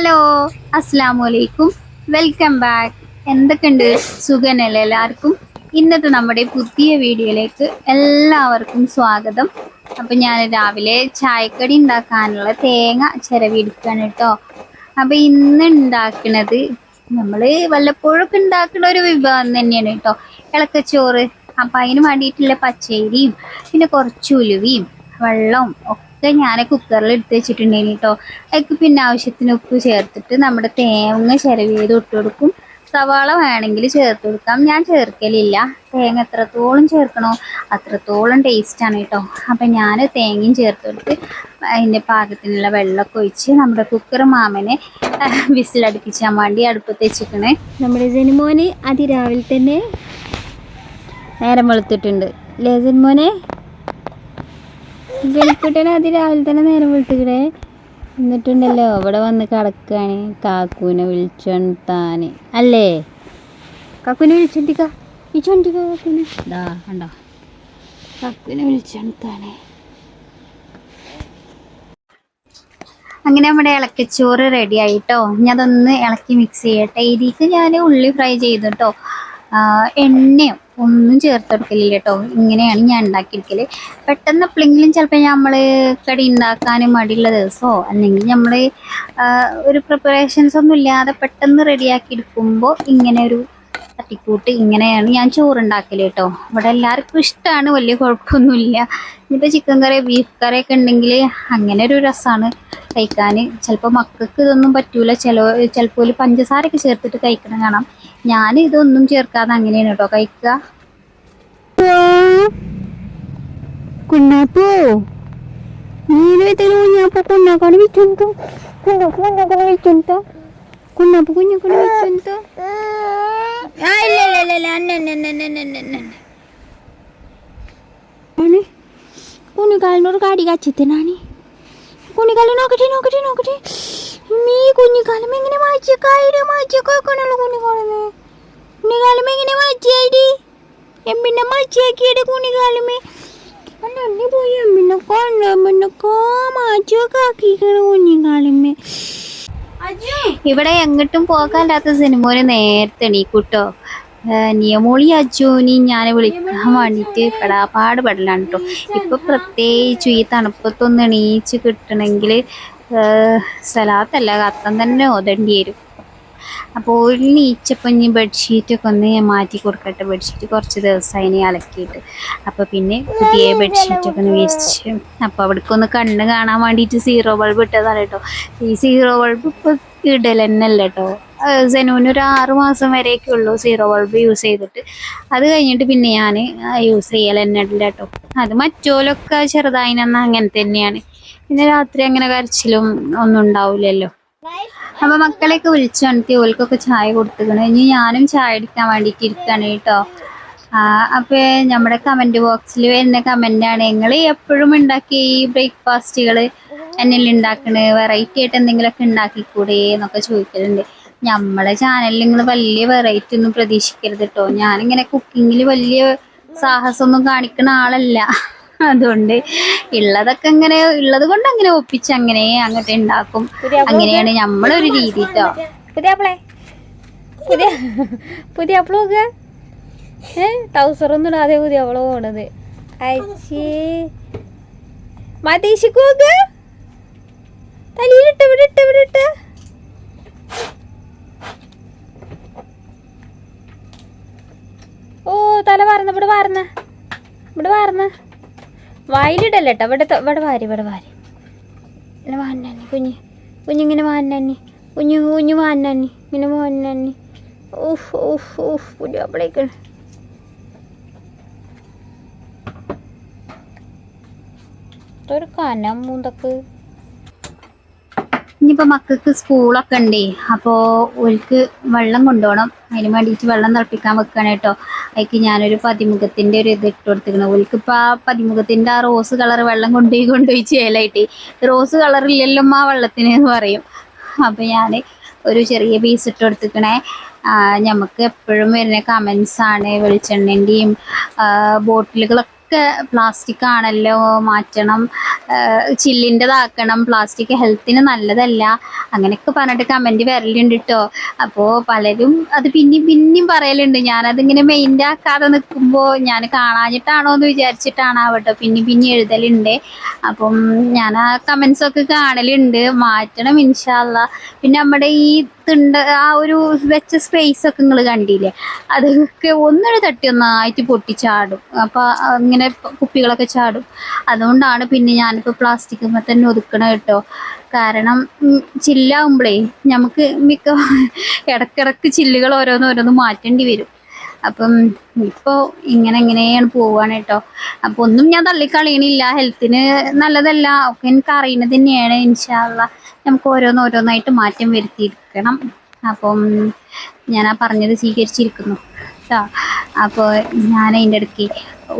Hello അസ്സാം വലൈക്കും welcome back. എന്തൊക്കെയുണ്ട് സുഖനല്ലേ എല്ലാവർക്കും? ഇന്നത്തെ നമ്മുടെ പുതിയ വീഡിയോയിലേക്ക് എല്ലാവർക്കും സ്വാഗതം. അപ്പം ഞാൻ രാവിലെ ചായക്കടി ഉണ്ടാക്കാനുള്ള തേങ്ങ ചിരവിടിക്കാണ് കേട്ടോ. അപ്പം ഇന്ന് ഉണ്ടാക്കുന്നത് നമ്മൾ വല്ലപ്പോഴൊക്കെ ഉണ്ടാക്കുന്ന ഒരു വിഭവം തന്നെയാണ് കേട്ടോ. ഇളക്കച്ചോറ്. അപ്പം അതിന് വേണ്ടിയിട്ടുള്ള പച്ചരിയും പിന്നെ കുറച്ച് ഉലുവയും വെള്ളവും ഒക്കെ ഞാൻ കുക്കറിൽ എടുത്ത് വെച്ചിട്ടുണ്ടെങ്കിൽ കേട്ടോ അതിക്ക് പിന്നെ ആവശ്യത്തിന് ഉപ്പ് ചേർത്തിട്ട് നമ്മുടെ തേങ്ങ ചിരവ് ചെയ്ത് ഇട്ട് കൊടുക്കും. സവാള വേണമെങ്കിൽ ചേർത്ത് കൊടുക്കാം. ഞാൻ ചേർക്കലില്ല. തേങ്ങ എത്രത്തോളം ചേർക്കണോ അത്രത്തോളം ടേസ്റ്റാണ് കേട്ടോ അപ്പം ഞാൻ തേങ്ങയും ചേർത്ത് കൊടുത്ത് അതിന്റെ പാകത്തിനുള്ള വെള്ളമൊക്കെ ഒഴിച്ച് നമ്മുടെ കുക്കർ മാമനെ വിസിലടുപ്പിച്ചാൻ വേണ്ടി അടുപ്പത്ത് വെച്ചിക്കണേ നമ്മുടെ ജനുമോനെ അതിരാവിലെ തന്നെ നേരം വെളുത്തിട്ടുണ്ട്. ലേ ജന്മോനെ? ജനിക്കുട്ടനെ അതിരാവിലെ തന്നെ നേരം വെളുത്തിക്കണേ എന്നിട്ടുണ്ടല്ലോ ഇവിടെ വന്ന് കിടക്കാണ്. കാക്കൂനെ വിളിച്ചോണ്ടാന് അല്ലേ? കാക്കൂനെ വിളിച്ചോണ്ടിക്ക വിളിച്ചോണ്ടിക്ക കാക്കൂനെ. ഇതാ കണ്ടോ? കാക്കൂനെ വിളിച്ചോണ്ടാണ് അങ്ങനെ നമ്മുടെ ഇളക്കച്ചോറ് റെഡി ആയിട്ടോ. ഞാൻ അതൊന്ന് ഇളക്കി മിക്സ് ചെയ്യട്ടെ. ഇതിക്ക് ഞാൻ ഉള്ളി ഫ്രൈ ചെയ്തിട്ടോ. എണ്ണയോ ഒന്നും ചേർത്ത് കൊടുക്കലില്ല കേട്ടോ ഇങ്ങനെയാണ് ഞാൻ ഉണ്ടാക്കിയെടുക്കൽ പെട്ടെന്ന് എപ്പോഴെങ്കിലും ചിലപ്പോൾ നമ്മൾ കടി ഉണ്ടാക്കാൻ മടിയുള്ള ദിവസമോ അല്ലെങ്കിൽ നമ്മൾ ഒരു പ്രിപ്പറേഷൻസ് ഒന്നും ഇല്ലാതെ പെട്ടെന്ന് റെഡിയാക്കി എടുക്കുമ്പോൾ ഇങ്ങനെ ഒരു തട്ടിക്കൂട്ട് ഇങ്ങനെയാണ് ഞാൻ ചോറുണ്ടാക്കൽ കേട്ടോ ഇവിടെ എല്ലാവർക്കും ഇഷ്ടമാണ് വലിയ കുഴപ്പമൊന്നുമില്ല. ഇനിയിപ്പോൾ ചിക്കൻ കറി ബീഫ് കറി ഒക്കെ ഉണ്ടെങ്കിൽ അങ്ങനെ ഒരു രസമാണ് കഴിക്കാൻ ചിലപ്പോൾ മക്കൾക്ക് ഇതൊന്നും പറ്റൂല. ചില ചിലപ്പോൾ പഞ്ചസാരയൊക്കെ ചേർത്തിട്ട് കഴിക്കണം കാണാം. ഞാൻ ഇതൊന്നും ചേർക്കാതെ അങ്ങനെയാണ് കേട്ടോ കഴിക്കുക കുഞ്ഞാപ്പോ? കാടി കച്ചിത്തിനാണി കുഞ്ഞുകാലി നോക്കട്ടെ നോക്കട്ടെ നോക്കട്ടെ. നീ കുഞ്ഞിക്കാലം എങ്ങനെ മാറ്റിയക്കായിട്ട് മാറ്റിയൊക്കെയാക്കണല്ലോ കുഞ്ഞുകാലമേ. കുഞ്ഞിക്കാലം എങ്ങനെ മാറ്റിയായി എമ്മിനെ മാറ്റിയാക്കിയുടെ കുഞ്ഞിക്കാലമേ അല്ല എന്നെ പോയി? എമ്മിനൊക്കെ മാറ്റിയൊക്കെ ആക്കിക്കണ കുഞ്ഞിക്കാലമേ ഇവിടെ എങ്ങോട്ടും പോകാല്ലാത്ത സിനിമ നേരത്തെ എണീക്കൂട്ടോ. നിയമോളി അജുനി ഞാൻ വിളിക്കാൻ വേണ്ടിയിട്ട് പെടാപാട് പെടലാണ് കേട്ടോ ഇപ്പൊ പ്രത്യേകിച്ചും ഈ തണുപ്പത്തൊന്ന് എണീച്ച് കിട്ടണമെങ്കിൽ സ്ഥലത്തല്ല കത്തം തന്നെ ഒതണ്ടി വരും. അപ്പോൾ ഒരു നീച്ചപ്പം ഇനി ബെഡ്ഷീറ്റൊക്കെ ഒന്ന് മാറ്റി കൊടുക്കട്ടെ. ബെഡ്ഷീറ്റ് കുറച്ച് ദിവസം ഇനി അലക്കിയിട്ട്. അപ്പോൾ പിന്നെ പുതിയ ബെഡ്ഷീറ്റൊക്കെ ഒന്ന് വേസ്റ്റ് അപ്പോൾ അവിടേക്ക് ഒന്ന് കണ്ണ് കാണാൻ വേണ്ടിയിട്ട് സീറോ ബൾബ് ഇട്ടതാണ് കേട്ടോ ഈ സീറോ ബൾബ് ഇപ്പോൾ അല്ല കേട്ടോ സെനൂന് ഒരു ആറ് മാസം വരെയൊക്കെ ഉള്ളൂ സീറോ ബൾബ് യൂസ് ചെയ്തിട്ട്. അത് കഴിഞ്ഞിട്ട് പിന്നെ ഞാൻ യൂസ് ചെയ്യൽ തന്നെ കേട്ടോ അത് മറ്റോലൊക്കെ ചെറുതായിനെന്ന അങ്ങനെ തന്നെയാണ്. പിന്നെ രാത്രി അങ്ങനെ കരച്ചിലും ഒന്നും ഉണ്ടാവില്ലല്ലോ അപ്പൊ മക്കളെയൊക്കെ വിളിച്ചു വന്നിട്ട് ഓൽക്കൊക്കെ ചായ കൊടുത്തുക്കണ്. ഇനി ഞാനും ചായ എടുക്കാൻ വേണ്ടിയിട്ട് ഇരിക്കാണ് കേട്ടോ അപ്പൊ നമ്മുടെ കമന്റ് ബോക്സിൽ വരുന്ന കമന്റ് ആണ് നിങ്ങൾ എപ്പോഴും ഉണ്ടാക്കിയ ഈ ബ്രേക്ക്ഫാസ്റ്റുകൾ എന്നിൽ ഉണ്ടാക്കണേ? വെറൈറ്റി ആയിട്ട് എന്തെങ്കിലുമൊക്കെ ഉണ്ടാക്കിക്കൂടെ? എന്നൊക്കെ ചോദിക്കലുണ്ട്. നമ്മളെ ചാനലിൽ നിങ്ങൾ വലിയ വെറൈറ്റി ഒന്നും പ്രതീക്ഷിക്കരുത് കേട്ടോ ഞാനിങ്ങനെ കുക്കിങ്ങിൽ വലിയ സാഹസമൊന്നും കാണിക്കുന്ന ആളല്ല. അതുകൊണ്ട് ഉള്ളതൊക്കെ ഇങ്ങനെ ഉള്ളത് കൊണ്ട് അങ്ങനെ ഒപ്പിച്ച് അങ്ങനെ അങ്ങോട്ട് ഉണ്ടാക്കും അങ്ങനെയാണ് നമ്മളൊരു രീതി കേട്ടോ പുതിയ പുതിയ പുതിയ ഒന്നും ഇടാതെ പുതിയ അവളോ പോണത്. അയച്ചേ. മതീശിക്കോക്ക് തലയിലിട്ട് ഇവിടെ ഇട്ട് ഇവിടെ ഇട്ട് ഓ തല വാർന്ന. ഇവിടെ വാർന്ന. വായിലിടല്ലേ കേട്ടോ ഇവിടെ ഇവിടെ വാരി ഇവിടെ വാരി. ഇങ്ങനെ വാന്നി കുഞ്ഞ്. കുഞ്ഞിങ്ങനെ വാന്നി കുഞ്ഞു കുഞ്ഞു വാന്നി ഇങ്ങനെ വാന്നി ഊഫ് ഊഫ് ഊഫ് കുഞ്ഞു അപ്പളേക്ക് ഒരു കനം മൂന്തക്ക്. ഇനിയിപ്പോ മക്കൾക്ക് സ്കൂളൊക്കെ ഉണ്ടേ. അപ്പോ ഒരിക്കൽ വെള്ളം കൊണ്ടുപോകണം. അതിന് വേണ്ടിയിട്ട് വെള്ളം തിളപ്പിക്കാൻ വെക്കാണ് കേട്ടോ. അതിക്ക് ഞാനൊരു പതിമുഖത്തിന്റെ ഒരു ഇത് ഇട്ട് കൊടുത്തിരിക്കണം ഓൽക്ക് ഇപ്പൊ ആ പതിമുഖത്തിന്റെ ആ റോസ് കളർ വെള്ളം കൊണ്ടുപോയി കൊണ്ടുപോയി ചേലായിട്ട്. റോസ് കളർ ഇല്ലല്ലോ ആ വെള്ളത്തിന് എന്ന് പറയും. അപ്പൊ ഞാൻ ഒരു ചെറിയ പീസ് ഇട്ട് കൊടുത്തിക്കണേ നമുക്ക് എപ്പോഴും വരുന്ന കമൻസ് ആണ് വെളിച്ചെണ്ണന്റെയും ബോട്ടിലുകളൊക്കെ ഒക്കെ പ്ലാസ്റ്റിക് ആണല്ലോ മാറ്റണം. ചില്ലിന്റെതാക്കണം പ്ലാസ്റ്റിക് ഹെൽത്തിന് നല്ലതല്ല. അങ്ങനെയൊക്കെ പറഞ്ഞിട്ട് കമന്റ് വരലുണ്ട് കേട്ടോ അപ്പോൾ പലരും അത് പിന്നെയും പിന്നെയും പറയലുണ്ട്. ഞാനതിങ്ങനെ മെയിന്റെ ആക്കാതെ നിൽക്കുമ്പോൾ ഞാൻ കാണാഞ്ഞിട്ടാണോ എന്ന് വിചാരിച്ചിട്ടാണ് ആവട്ടോ. പിന്നെ പിന്നെ എഴുതലുണ്ട്. അപ്പം ഞാൻ ആ കമൻസൊക്കെ കാണലുണ്ട്. മാറ്റണം ഇൻഷാല്ല പിന്നെ നമ്മുടെ ഈ തിണ്ട ആ ഒരു വെച്ച സ്പേസ് ഒക്കെ നിങ്ങൾ കണ്ടില്ലേ? അതൊക്കെ ഒന്നൊരു തട്ടി ഒന്നായിട്ട് പൊട്ടിച്ചാടും. അപ്പോൾ ഇങ്ങനെ കുപ്പികളൊക്കെ ചാടും. അതുകൊണ്ടാണ് പിന്നെ ഞാനിപ്പോൾ പ്ലാസ്റ്റിക് തന്നെ ഒതുക്കണ കേട്ടോ. കാരണം ചില്ലാകുമ്പോഴേ നമുക്ക് മിക്ക ഇടക്കിടക്ക് ചില്ലുകൾ ഓരോന്ന് ഓരോന്ന് മാറ്റേണ്ടി വരും. അപ്പം ഇപ്പോൾ ഇങ്ങനെ ഇങ്ങനെയാണ് പോവാണ് കേട്ടോ അപ്പോൾ ഒന്നും ഞാൻ തള്ളിക്കളയണില്ല. ഹെൽത്തിന് നല്ലതല്ല. ഒക്കെ എനിക്ക് അറിയുന്നത് തന്നെയാണ്. ഇൻഷാല്ല നമുക്ക് ഓരോന്ന് ഓരോന്നായിട്ട് മാറ്റം വരുത്തിയിരിക്കണം. അപ്പം ഞാൻ ആ പറഞ്ഞത് സ്വീകരിച്ചിരിക്കുന്നു കേട്ടോ അപ്പോൾ ഞാൻ അതിന്റെ ഇടയ്ക്ക്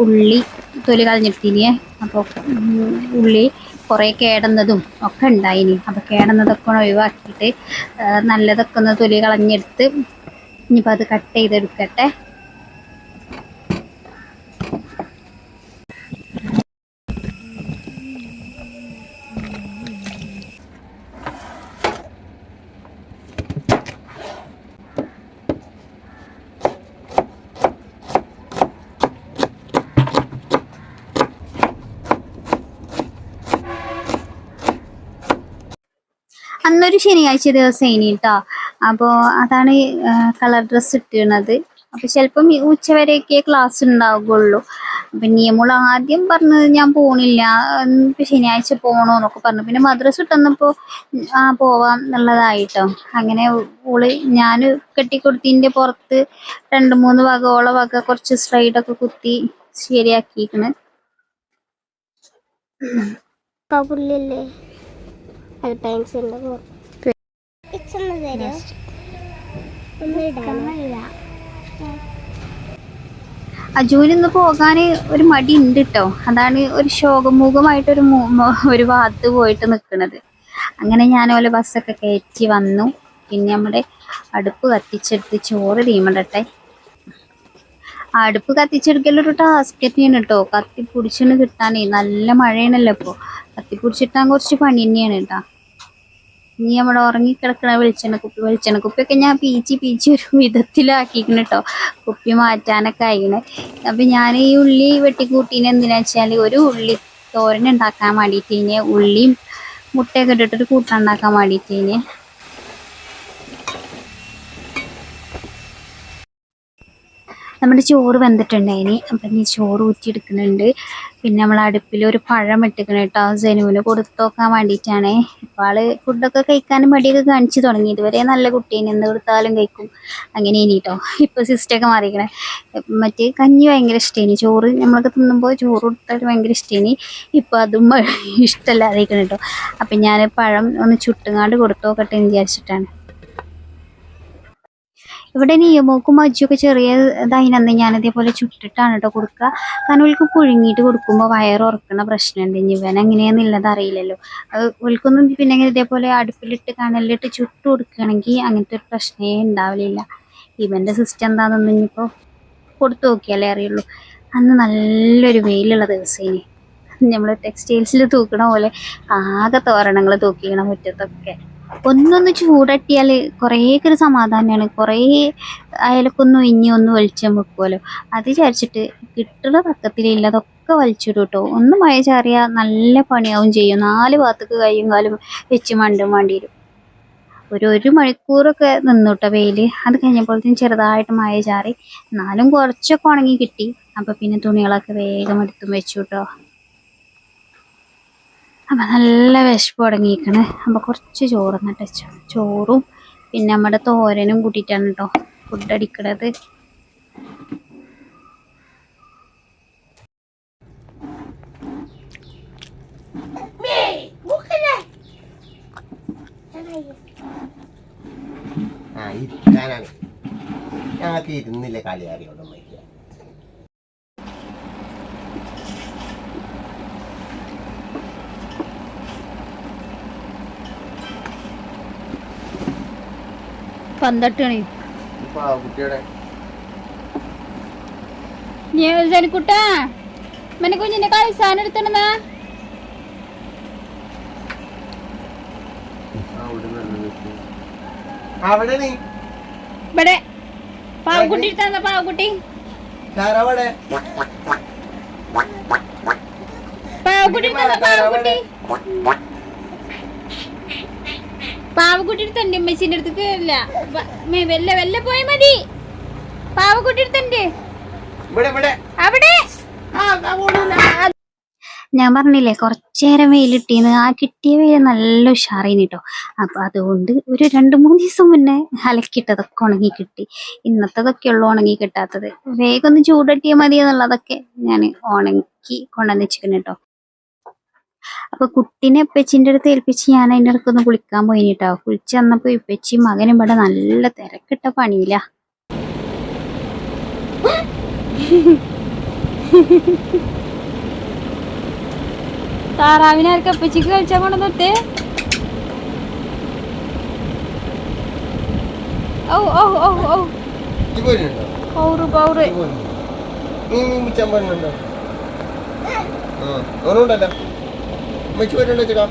ഉള്ളി തൊലി കളഞ്ഞെടുത്തിനെ അപ്പോൾ ഉള്ളി കുറേ കേടുന്നതും ഒക്കെ ഉണ്ടായിനി. അപ്പോൾ കേടുന്നതൊക്കെ ഒഴിവാക്കിയിട്ട് നല്ലതൊക്കെ ഒന്ന് തൊലി കളഞ്ഞെടുത്ത് ഇനിയിപ്പോൾ അത് കട്ട് ചെയ്തെടുക്കട്ടെ. അന്നൊരു ശനിയാഴ്ച ദിവസം ഇനി കേട്ടോ അപ്പോൾ അതാണ് കളർ ഡ്രസ്സ് ഇട്ടിരുന്നത്. അപ്പോൾ ചിലപ്പം ഉച്ചവരെയൊക്കെ ക്ലാസ് ഉണ്ടാവുകയുള്ളൂ അപ്പം നിയമങ്ങൾ ആദ്യം പറഞ്ഞത് ഞാൻ പോണില്ല ശനിയാഴ്ച പോണോന്നൊക്കെ പറഞ്ഞു. പിന്നെ മദ്രസ് ഇട്ടന്നപ്പോൾ ആ പോവാം എന്നുള്ളതായിട്ടോ. അങ്ങനെ ഓൾ ഞാൻ കെട്ടിക്കൊടുത്തിന്റെ പുറത്ത് രണ്ട് മൂന്ന് വക ഓള വക കുറച്ച് സ്ലൈഡൊക്കെ കുത്തി ശരിയാക്കിയിരിക്കണ് പുള്ളിയല്ലേ അത് പെൻസിലിന്റെ ഇച്ചൊന്ന് തരോ ഒന്ന് ഇടാനില്ല അജുവിന് ഇന്ന് പോകാൻ ഒരു മടി ഉണ്ട് കേട്ടോ അതാണ് ഒരു ശോകമുഖമായിട്ട് മു- ഒരു ഭാഗത്ത് പോയിട്ട് നിൽക്കുന്നത് അങ്ങനെ ഞാൻ ഓലെ ബസ്സൊക്കെ കയറ്റി വന്നു. പിന്നെ നമ്മുടെ അടുപ്പ് കത്തിച്ചെടുത്ത് ചോറ് തീമടട്ടെ. അടുപ്പ് കത്തിച്ചെടുക്കലൊരു ടാസ്ക് തന്നെയാണ് കേട്ടോ കത്തി പിടിച്ചിന് കിട്ടാനേ നല്ല മഴയാണല്ലോ ഇപ്പോ. കത്തി പിടിച്ചിട്ടാൻ കുറച്ച് പണി തന്നെയാണ് കേട്ടോ. ഇനി നമ്മുടെ ഉറങ്ങിക്കിടക്കണ വെളിച്ചെണ്ണ കുപ്പി വെളിച്ചെണ്ണ കുപ്പിയൊക്കെ ഞാൻ പീച്ചി പീച്ചി ഒരു വിധത്തിലാക്കിക്കണ് കേട്ടോ കുപ്പി മാറ്റാനൊക്കെ ആയിക്കണ് അപ്പം ഞാൻ ഈ ഉള്ളി വെട്ടിക്കൂട്ടീന് എന്തിനാ വെച്ചാൽ ഒരു ഉള്ളി തോരൻ ഉണ്ടാക്കാൻ വേണ്ടിയിട്ട് ഇനി ഉള്ളിയും മുട്ടയൊക്കെ ഇട്ടിട്ടൊരു കൂട്ടാൻ ഉണ്ടാക്കാൻ വേണ്ടിയിട്ട് ഇനി നമ്മുടെ ചോറ് വെന്തിട്ടുണ്ടായിനി അപ്പം ഇനി ചോറ് ഊറ്റിയെടുക്കുന്നുണ്ട്. പിന്നെ നമ്മൾ അടുപ്പിൽ ഒരു പഴം ഇട്ടിക്കണം കേട്ടോ. ജനുവിന് കൊടുത്തു നോക്കാൻ വേണ്ടിയിട്ടാണ്. ഇപ്പോൾ ആൾ ഫുഡൊക്കെ കഴിക്കാനും മടിയൊക്കെ കാണിച്ചു തുടങ്ങി. ഇതുവരെ നല്ല കുട്ടീനെ എന്ത് കൊടുത്താലും കഴിക്കും. അങ്ങനെ ഇനി കേട്ടോ ഇപ്പോൾ സിസ്റ്റമൊക്കെ മാറിക്കണേ മറ്റേ കഞ്ഞി ഭയങ്കര ഇഷ്ടേനി ചോറ് നമ്മളൊക്കെ തിന്നുമ്പോൾ ചോറ് കൊടുത്താൽ ഭയങ്കര ഇഷ്ടേനി ഇപ്പോൾ അതും ഇഷ്ടമല്ലാതെ കേട്ടോ അപ്പം ഞാൻ പഴം ഒന്ന് ചുട്ടുങ്ങാണ്ട് കൊടുത്തു നോക്കട്ടെ എന്ന് വിചാരിച്ചിട്ടാണ്. ഇവിടെ നിയമോക്കും മജ്ജൊക്കെ ചെറിയ ഇതായിനന്ന് ഞാൻ ഇതേപോലെ ചുട്ടിട്ടാണ് കേട്ടോ കൊടുക്കുക. കാരണം ഇവൾക്ക് പുഴുങ്ങിയിട്ട് കൊടുക്കുമ്പോൾ വയർ ഉറക്കണ പ്രശ്നമുണ്ട് ഇനി ഇവൻ എങ്ങനെയാന്നുള്ളത് അറിയില്ലല്ലോ. അത് ഓൾക്കൊന്നും പിന്നെ ഇതേപോലെ അടുപ്പിലിട്ട് കനലിലിട്ട് ചുട്ട് കൊടുക്കുകയാണെങ്കിൽ അങ്ങനത്തെ ഒരു പ്രശ്നമേ ഉണ്ടാവില്ല ഇവന്റെ സിസ്റ്റം എന്താണെന്ന് ഇനിയിപ്പോൾ കൊടുത്തു നോക്കിയാലേ അറിയുള്ളൂ. അന്ന് നല്ലൊരു വെയിലുള്ള ദിവസേനി. നമ്മൾ ടെക്സ്റ്റൈൽസിൽ തൂക്കണ പോലെ ആകെ തോരണങ്ങൾ തൂക്കിക്കണം മുറ്റത്തൊക്കെ. ഒന്നൊന്ന് ചൂടട്ടിയാൽ കുറേയൊക്കെ ഒരു സമാധാനമാണ് കുറേ അയലക്കൊന്നും ഇനി ഒന്ന് വെളിച്ചം വെക്കുമല്ലോ അത് വിചാരിച്ചിട്ട് കിട്ടുന്ന തക്കത്തിലില്ല അതൊക്കെ വലിച്ചിടും കേട്ടോ ഒന്ന് മഴ ചാറിയാൽ നല്ല പണിയാവും ചെയ്യും. നാല് ഭാഗത്തേക്ക് കൈയും കാലും വെച്ച് മണ്ടും വേണ്ടി വരും. ഒരു ഒരു മണിക്കൂറൊക്കെ നിന്നു കേട്ടോ വെയിൽ അത് കഴിഞ്ഞപ്പോഴത്തേക്കും ചെറുതായിട്ട് മഴ ചാറി. എന്നാലും കുറച്ചൊക്കെ ഉണങ്ങി കിട്ടി. അപ്പോൾ പിന്നെ തുണികളൊക്കെ വേഗം എടുത്തും വെച്ചു കേട്ടോ അപ്പം നല്ല വിശപ്പ് തുടങ്ങിയിരിക്കണ്. അപ്പോൾ കുറച്ച് ചോറ് എന്നിട്ട് ചോറും പിന്നെ നമ്മുടെ തോരനും കൂട്ടിയിട്ടാണ് കേട്ടോ ഫുഡ് അടിക്കണത്. ആ ഇരിക്കാനാണ് ഞങ്ങൾക്ക് ഇരുന്നില്ല കളിയാറിയോട് മയ്യ മണി ഇപ്പൊ കുട്ടിയുടെ കുട്ടാ. മനെ കുഞ്ഞിന്റെ കളി സാധനം എടുത്തിടുന്ന അവിടെ നീ. ഇവിടെ. പാവക്കുട്ടി എടുത്താ പാവക്കുട്ടി? പാവക്കുട്ടി പാവക്കുട്ടി? പാവക്കുട്ടി തന്റെ അമ്മച്ചിന്റെ അടുത്തേക്ക് അല്ല വെല്ല വെല്ല പോയി മതി. പാവക്കുട്ടിയുടെ തന്റെ ഇവിടെ ഇവിടെ. അവിടെ. ഞാൻ പറഞ്ഞില്ലേ കുറച്ചേരം വെയിൽ കിട്ടിയെന്ന് ആ കിട്ടിയ വെയിൽ നല്ല ഉഷാറീന് കേട്ടോ അപ്പൊ അതുകൊണ്ട് ഒരു രണ്ട് മൂന്ന് ദിവസം മുന്നേ അലക്കിട്ടതൊക്കെ ഉണങ്ങി കിട്ടി ഇന്നത്തതൊക്കെ ഉള്ളു ഉണങ്ങി കിട്ടാത്തത് വേഗം ഒന്ന് ചൂടട്ടിയാൽ മതി എന്നുള്ളതൊക്കെ ഞാൻ ഉണങ്ങി കൊണ്ടുവന്ന് വെച്ചിരിക്കുന്നു കേട്ടോ അപ്പൊ കുട്ടീനെ ഇപ്പച്ചിന്റെ അടുത്ത് ഏൽപ്പിച്ച് ഞാൻ അതിന്റെ അടുത്ത് ഒന്ന് കുളിക്കാൻ പോയി കേട്ടോ കുളിച്ച് വന്നപ്പോ ഇപ്പച്ചി മകനും ഇവിടെ നല്ല തിരക്കിട്ട പണിയില്ല താറാവിനെ ആർക്കും അപ്പച്ചിക്ക് കൊണ്ടു കൊണ്ടുവന്നിട്ട് ഓ ഓ ഓ ഓ പൗറ് പൗറ്? നീ മീൻ പിടിച്ചാൻ പോരുന്നുണ്ടോ ആ ഓനുണ്ടല്ലോ. അമ്മച്ചി പോരുന്നുണ്ടോ ചേട്ടാ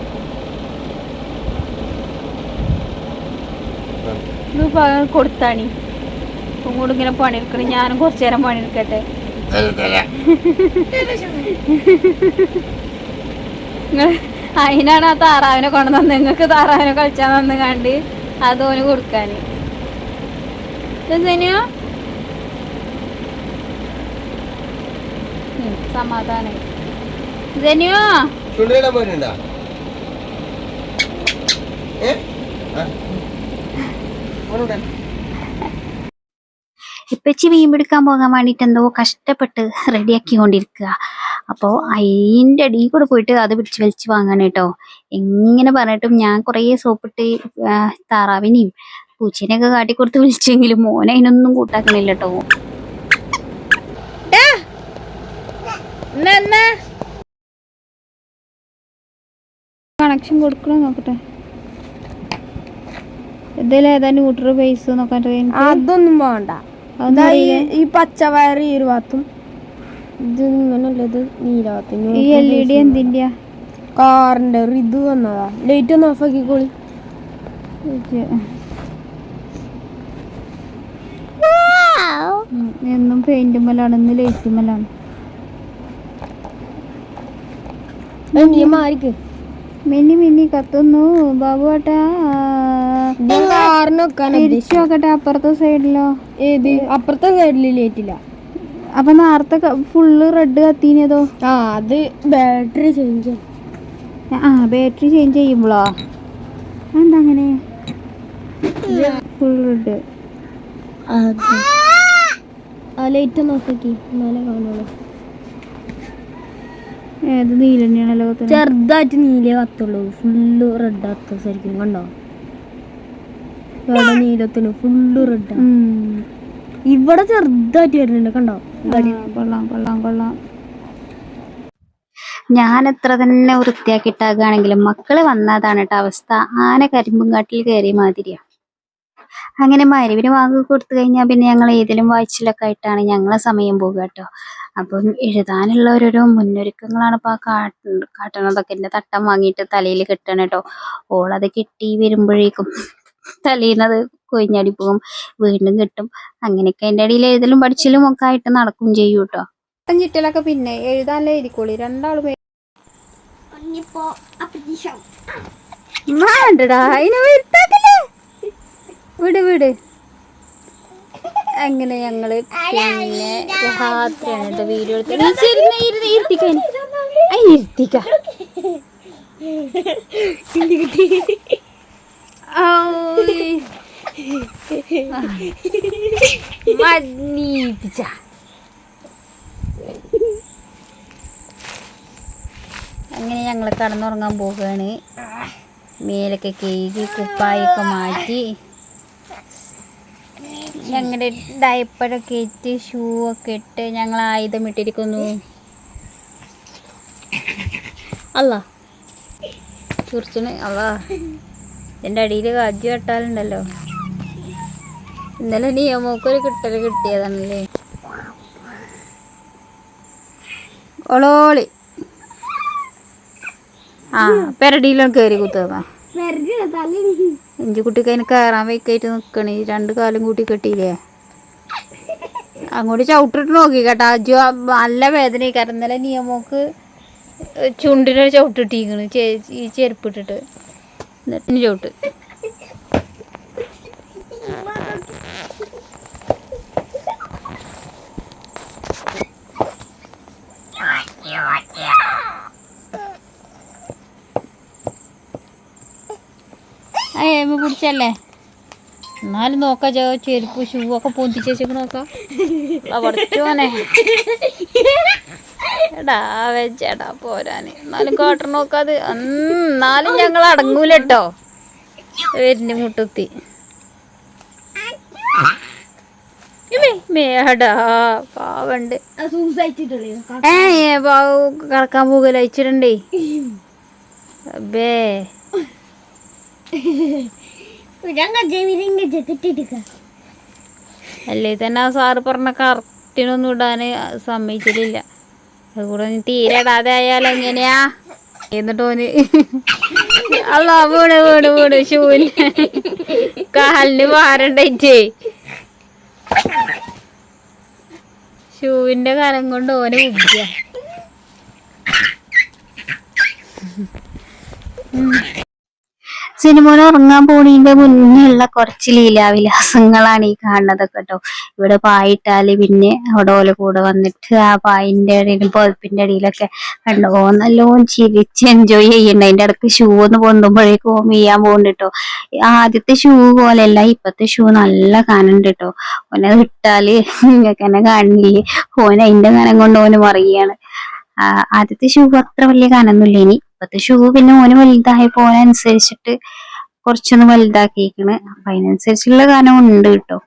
കൊടുത്താണി. ഇങ്ങോട്ട് ഇങ്ങനെ പണിയെടുക്കണം. ഞാനും കുറച്ചു നേരം പണിയെടുക്കട്ടെ. നിങ്ങൾ അതിനാണ് ആ താറാവിനെ കൊണ്ടുവന്നത്. നിങ്ങൾക്ക് താറാവിനെ കളിച്ചാൽ തന്നു കണ്ട് അത് ഓന് കൊടുക്കാൻ സമാധാനം. ജനിയോ ചുള്ളിയിടാൻ പോയിട്ടുണ്ടോ? ഏ? ആ. ഓനുണ്ടല്ലോ ഇപ്പച്ചി മീൻ പിടിക്കാൻ പോകാൻ വേണ്ടിയിട്ട് എന്തോ കഷ്ടപ്പെട്ട് റെഡിയാക്കിക്കൊണ്ടിരിക്കുക. അപ്പോൾ അതിന്റെ അടിയിൽ കൂടെ പോയിട്ട് അത് പിടിച്ച് വലിച്ചു വാങ്ങാൻ കേട്ടോ. എങ്ങനെ പറഞ്ഞിട്ടും ഞാൻ കുറേ സോപ്പിട്ട് താറാവിനെയും പൂച്ചേനെയൊക്കെ കാട്ടിക്കൊടുത്ത് വിളിച്ചെങ്കിലും മോനെ അതിനൊന്നും കൂട്ടാക്കണില്ല കേട്ടോ. കണക്ഷൻ കൊടുക്കണം നോക്കട്ടെ? ഇതിൽ ഏതാണ്ട് ന്യൂട്രൽ പൈസ നോക്കാൻ അതൊന്നും വേണ്ട. ഈ- പച്ച പച്ചവയർ ഈ ഒരു ഭാഗത്തും ഇത് ഇങ്ങനെയുള്ളത് നീലഭാഗത്തും ഈ എൽ ഇ ഡി എന്തിന്റെയാ? കാറിന്റെ ഒരു ഇത് വന്നതാ. ലൈറ്റ് ഒന്ന് ഓഫ് ആക്കിക്കോളി. എന്നും പെയിന്റുമലാണ് ഇന്ന് ലൈറ്റുമലാണ് ഏ, നീ മാറിക്ക്. മിന്നി മിന്നി കത്തുന്നു. ബാബു ഏട്ടാ ഇത് കാറിന് വെക്കാൻ തിരിച്ചു നോക്കട്ടെ അപ്പുറത്തെ സൈഡിലോ? ഏത്? അപ്പുറത്തെ സൈഡിൽ ലൈറ്റ് ഇല്ല അപ്പൊ നേരത്തെ ഫുള്ള് റെഡ് കത്തീനതോ ആ അത് ബാറ്ററി ചേഞ്ച് ആ ബാറ്ററി ചേഞ്ച് ചെയ്യുമ്പോളോ? എന്താ അങ്ങനെ? ഫുൾ റെഡ് ആ ലൈറ്റ് നോക്കി എന്നാലേ കാണുള്ളൂ. ഏത് നീല തന്നെയാണല്ലോ ചെറുതായിട്ട് നീലേ കത്തുള്ളൂ. ഫുള്ള് റെഡ് കത്ത് ശരിക്കും. കണ്ടോ? ഇവിടെ നീലത്തുള്ളൂ ഫുള്ള് റെഡ്. ഇവിടെ ചെറുതായിട്ട് വരുന്നുണ്ട്. കണ്ടോ? കൊള്ളാം കൊള്ളാം കൊള്ളാം. ഞാൻ എത്ര തന്നെ വൃത്തിയാക്കിയിട്ടാകുകയാണെങ്കിലും മക്കൾ വന്നതാണ് കേട്ടോ അവസ്ഥ. ആന കരിമ്പും കാട്ടിൽ കയറിയ മാതിരിയാ. അങ്ങനെ മരുവിന് വാങ്ങി കൊടുത്തു കഴിഞ്ഞാൽ പിന്നെ ഞങ്ങൾ ഏതിലും വായിച്ചിലൊക്കെ ആയിട്ടാണ് ഞങ്ങളെ സമയം പോകുക കേട്ടോ. അപ്പം എഴുതാനുള്ള ഓരോരോ മുന്നൊരുക്കങ്ങളാണ് ഇപ്പൊ ആ കാട്ട കാട്ടണതൊക്കെ. എന്റെ തട്ടം വാങ്ങിയിട്ട് തലയിൽ കെട്ടണം കേട്ടോ. ഓളത് കെട്ടി വരുമ്പോഴേക്കും തലയിന്നത് കൊഴിഞ്ഞടി പോകും. വീണ്ടും കിട്ടും. അങ്ങനെയൊക്കെ എന്റെ ഇടയിൽ എഴുതലും പഠിച്ചിലും ഒക്കെ ആയിട്ട് നടക്കും ചെയ്യും കേട്ടോ. ചിട്ടലൊക്കെ പിന്നെ എഴുതാനല്ലേ ഇരിക്കുള്ളൂ. രണ്ടാളും ഇപ്പൊ അപ്രതീക്ഷ അതിനെ വിട് വിട്. അങ്ങനെ ഞങ്ങൾ പിന്നെ രാത്രിയാണ് കേട്ടോ വീഡിയോ അങ്ങനെ ഞങ്ങൾ കടന്നുറങ്ങാൻ പോവുകയാണ് മേലൊക്കെ കേക്ക് കുപ്പായൊക്കെ മാറ്റി. ഞങ്ങളുടെ ഡയപ്പറൊക്കെ ഇട്ട് ഷൂ ഒക്കെ ഇട്ട് ഞങ്ങൾ ആയുധം ഇട്ടിരിക്കുന്നു. അല്ല തീർച്ചയാണ് അല്ല എന്റെ അടിയിൽ കാജു കെട്ടാലുണ്ടല്ലോ ഇന്നലെ നിയമക്കൊരു കിട്ടൽ കിട്ടിയതാണല്ലേ. ഒളോളി. ആ പെരടിയിലും കയറി കുത്തുന്ന ഇഞ്ചിക്കുട്ടിക്ക് അതിന് കയറാൻ വെക്കായിട്ട് നിൽക്കണേ രണ്ട് കാലും കൂട്ടി കെട്ടിയില്ലേ? അങ്ങോട്ട് ചവിട്ടിട്ട് നോക്കി കേട്ടോ. അജു നല്ല വേദന കാരണം ഇന്നലെ നിയമോക്ക് ചുണ്ടിനൊരു ചവിട്ടിട്ടിരിക്കണ് ഈ ചെരുപ്പ് ഇട്ടിട്ട് എന്നിട്ട് ചവിട്ട്. ഏമ പിടിച്ചല്ലേ? എന്നാലും നോക്ക ചോ ചെരുപ്പ് ഷൂ ഒക്കെ പൊന്തിച്ചേച്ച നോക്കാം. പോരാന്. എന്നാലും കോട്ടർ നോക്കാത് എന്നാലും ഞങ്ങൾ അടങ്ങൂല കേട്ടോ വരുന്ന മുട്ടുത്തി. ഏ, പാവ കറക്കാൻ പോകല അയച്ചിട്ടുണ്ടേ. അബേ അല്ലേ തന്നെ ആ സാറ് പറഞ്ഞ കറക്റ്റിനൊന്നും ഇടാൻ സമ്മതിച്ചിട്ടില്ല. അതുകൂടെ തീരെ ഇടാതെ ആയാൽ എങ്ങനെയാ? എന്നിട്ട് ഓന് അല്ല വീണ് വീണ് വീണ് ഷൂവിന് കാലിന് വാരണ്ടേ ഷൂവിന്റെ കരം കൊണ്ട് ഓനെ ഉജ്ജ സിനിമയിൽ ഉറങ്ങാൻ പോണീന്റെ മുന്നേ ഉള്ള കുറച്ച് ലീലാവിലാസങ്ങളാണ് ഈ കാണുന്നതൊക്കെ കേട്ടോ. ഇവിടെ പായിട്ടാൽ പിന്നെ അവിടെ ഓല കൂടെ വന്നിട്ട് ആ പായിന്റെ ഇടയിലും പുതപ്പിന്റെ ഇടയിലൊക്കെ കണ്ടോ. നല്ലോണം ചിരിച്ച് എൻജോയ് ചെയ്യണ്ട. അതിന്റെ ഇടയ്ക്ക് ഷൂ ഒന്ന് പൊന്തുമ്പോഴേക്കും ഓം ചെയ്യാൻ പോകുന്നുണ്ട് ആദ്യത്തെ ഷൂ പോലെയല്ല ഇപ്പത്തെ ഷൂ നല്ല കനുണ്ട് കേട്ടോ. ഓനെ ഇട്ടാൽ നിങ്ങൾക്ക് തന്നെ കാണില്ലേ ഓൻ അതിന്റെ കനം കൊണ്ട് ഓന് മറിയാണ്. ആദ്യത്തെ ഷൂ അത്ര വലിയ കനൊന്നുമില്ല ഇനി ഇപ്പത്തെ ഷൂ പിന്നെ ഓന് വലുതായപ്പോ ഓനനുസരിച്ചിട്ട് കുറച്ചൊന്ന് വലുതാക്കിയിരിക്കണ് അപ്പൊ അതിനനുസരിച്ചുള്ള കാരണം ഉണ്ട് കേട്ടോ.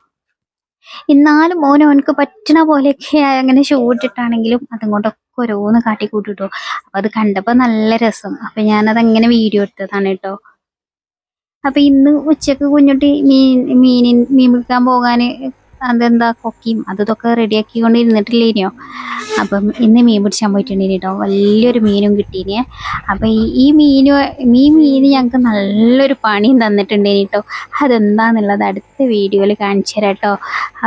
എന്നാലും മോന് ഓനക്ക് പറ്റണ പോലെയൊക്കെ അങ്ങനെ ഷൂ ഇട്ടിട്ടാണെങ്കിലും അതും കൊണ്ടൊക്കെ ഓരോന്ന് കാട്ടി കൂട്ടിട്ടോ അപ്പൊ അത് കണ്ടപ്പോ നല്ല രസം. അപ്പൊ ഞാനത് അങ്ങനെ വീഡിയോ എടുത്തതാണ് കേട്ടോ. അപ്പൊ ഇന്ന് ഉച്ചയ്ക്ക് കുഞ്ഞുട്ടി മീൻ മീനിൻ മീൻ വിൽക്കാൻ പോകാന് അതെന്താ കൊക്കിയും അതൊക്കെ ഇതൊക്കെ റെഡിയാക്കി കൊണ്ട് ഇരുന്നിട്ടില്ലേനോ അപ്പം ഇന്ന് മീൻ പിടിച്ചാൻ പോയിട്ടുണ്ടേനി കേട്ടോ വലിയൊരു മീനും കിട്ടീനെ. അപ്പം ഈ മീന് ഈ മീൻ ഞങ്ങൾക്ക് നല്ലൊരു പണിയും തന്നിട്ടുണ്ടേനി കേട്ടോ അതെന്താന്നുള്ളത് അടുത്ത വീഡിയോയിൽ കാണിച്ചു തരാം കേട്ടോ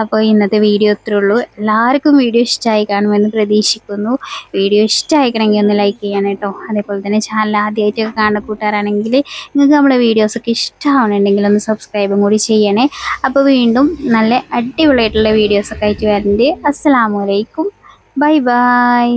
അപ്പോൾ ഇന്നത്തെ വീഡിയോ ഇത്രേ ഉള്ളൂ. എല്ലാവർക്കും വീഡിയോ ഇഷ്ടമായി കാണുമെന്ന് പ്രതീക്ഷിക്കുന്നു. വീഡിയോ ഇഷ്ടമായിക്കണമെങ്കിൽ ഒന്ന് ലൈക്ക് ചെയ്യണം കേട്ടോ അതേപോലെ തന്നെ ചാനൽ ആദ്യമായിട്ടൊക്കെ കാണുന്ന കൂട്ടുകാരാണെങ്കിൽ നിങ്ങൾക്ക് നമ്മുടെ വീഡിയോസൊക്കെ ഇഷ്ടമാവണമെങ്കിൽ ഒന്ന് സബ്സ്ക്രൈബും കൂടി ചെയ്യണേ. അപ്പോൾ വീണ്ടും നല്ല അടിപൊളിയായിട്ടുള്ള വീഡിയോസൊക്കെ ആയിട്ട് വരുന്നുണ്ട് അസ്സലാമു അലൈക്കും. Bye bye